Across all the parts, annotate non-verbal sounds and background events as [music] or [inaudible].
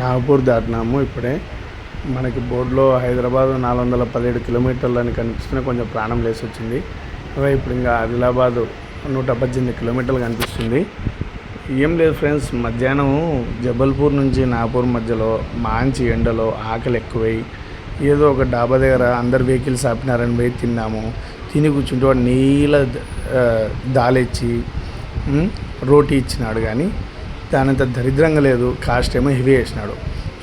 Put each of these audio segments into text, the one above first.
నాగపూర్ దాటినాము ఇప్పుడే. మనకి బోర్డులో హైదరాబాద్ నాలుగు వందల పదిహేడు కిలోమీటర్లు అని కనిపిస్తున్న కొంచెం ప్రాణం లేసి వచ్చింది అదే ఇప్పుడు ఇంకా ఆదిలాబాదు నూట పద్దెనిమిది కిలోమీటర్లు కనిపిస్తుంది. ఏం లేదు ఫ్రెండ్స్ మధ్యాహ్నం జబల్పూర్ నుంచి నాగపూర్ మధ్యలో మంచి ఎండలో ఆకలి ఎక్కువై ఏదో ఒక డాబా దగ్గర అందరు వెహికల్స్ ఆపినారని పోయి తిన్నాము. తిని కూర్చుంటే వాడు నీళ్ళ దాలిచ్చి రోటీ ఇచ్చినాడు కానీ దానంత దరిద్రంగా లేదు. కాస్ట్ ఏమో హెవీ వేసినాడు.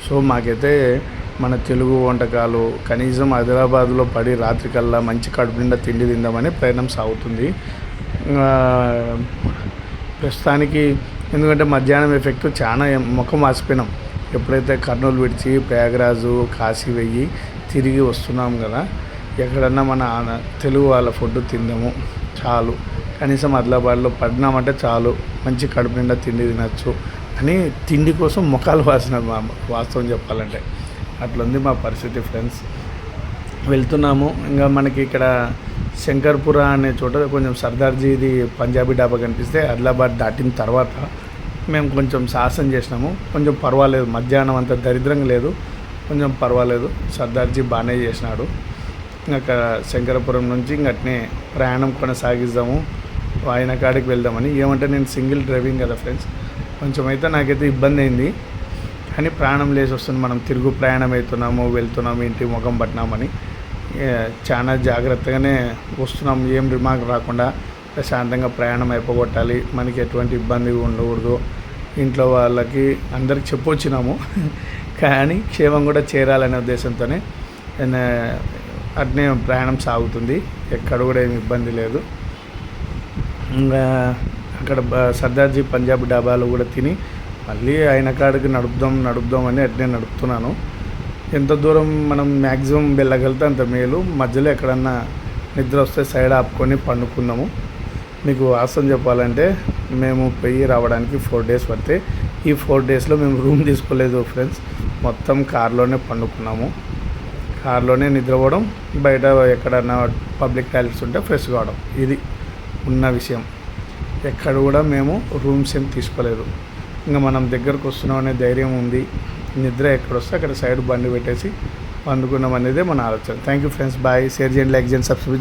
సో మాకైతే మన తెలుగు వంటకాలు కనీసం హైదరాబాద్లో పడి రాత్రికల్లా మంచి కడుపు నిండా తిండి తిందామని ప్రయాణం సాగుతుంది. ప్రస్తుతానికి ఎందుకంటే మధ్యాహ్నం ఎఫెక్ట్ చాలా ముఖం మాసిపోయినాం ఎప్పుడైతే కర్నూలు విడిచి ప్రయాగరాజు కాశీ వెయ్యి తిరిగి వస్తున్నాం కదా ఎక్కడన్నా మన ఆన- తెలుగు వాళ్ళ ఫుడ్ తిందాము. చాలు. కనీసం ఆదిలాబాద్లో పడినామంటే చాలు. మంచి కడుపు నిండా తిండి తినచ్చు. అని తిండి కోసం ముఖాలు వాసినారు మా వాస్తవం చెప్పాలంటే. అట్లుంది మా పరిస్థితి ఫ్రెండ్స్. వెళ్తున్నాము. ఇంకా మనకి ఇక్కడ శంకర్పుర అనే చోట కొంచెం సర్దార్జీది పంజాబీ డాబా కనిపిస్తే ఆదిలాబాద్ దాటిన తర్వాత మేము కొంచెం సాహసం చేసినాము. కొంచెం పర్వాలేదు. మధ్యాహ్నం అంత దరిద్రంగా లేదు. కొంచెం పర్వాలేదు. సర్దార్జీ బాగానే చేసినాడు. ఇంకా శంకరపురం నుంచి ఇంకా అట్నే ప్రయాణం కొనసాగిద్దాము. ఆయన కాడికి వెళ్దామని. ఏమంటే నేను సింగిల్ డ్రైవింగ్ కదా ఫ్రెండ్స్. కొంచెం అయితే నాకైతే ఇబ్బంది అయింది కానీ ప్రాణం లేచి వస్తుంది మనం తిరుగు ప్రయాణం అవుతున్నాము వెళ్తున్నాము ఇంటి ముఖం పట్టినామని. చాలా జాగ్రత్తగానే వస్తున్నాం. ఏం రిమార్క్ రాకుండా ప్రశాంతంగా ప్రయాణం అయిపోగొట్టాలి. మనకి ఎటువంటి ఇబ్బంది ఉండకూడదు. ఇంట్లో వాళ్ళకి అందరికి చెప్పొచ్చినాము. [laughs] కానీ క్షేమం కూడా చేరాలనే ఉద్దేశంతోనే అట్నే ప్రయాణం సాగుతుంది. ఎక్కడ కూడా ఏమి ఇబ్బంది లేదు. అక్కడ బ- సర్దార్జీ పంజాబ్ డాబాలో కూడా తిని మళ్ళీ ఆయన కాడికి నడుపుదాం నడుపుదాం అని అట్నే నడుపుతున్నాను. ఎంత దూరం మనం మ్యాక్సిమం వెళ్ళగలితే అంత మేలు. మధ్యలో ఎక్కడన్నా నిద్ర వస్తే సైడ్ ఆపుకొని పండుకున్నాము మీకు వాస్తవం చెప్పాలంటే మేము పోయి రావడానికి ఫోర్ డేస్ పడితే ఈ ఫోర్ డేస్లో మేము రూమ్ తీసుకోలేదు ఫ్రెండ్స్. మొత్తం కార్లోనే పండుకున్నాము. కార్లోనే నిద్రపోవడం బయట ఎక్కడన్నా పబ్లిక్ టాయిలెట్స్ ఉంటే ఫ్రెష్ కావడం ఇది. ఉన్న విషయం. ఎక్కడ కూడా మేము రూమ్స్ ఏం తీసుకోలేదు. ఇంకా మనం దగ్గరకు వస్తున్నాం అనే ధైర్యం ఉంది. నిద్ర ఎక్కడ వస్తే అక్కడ సైడ్ బండి పెట్టేసి పండుకున్నాం అనేదే మన ఆలోచన. Thank you friends bye share చేయండి లైక్ చేయండి సబ్స్క్రైబ్ చేయండి.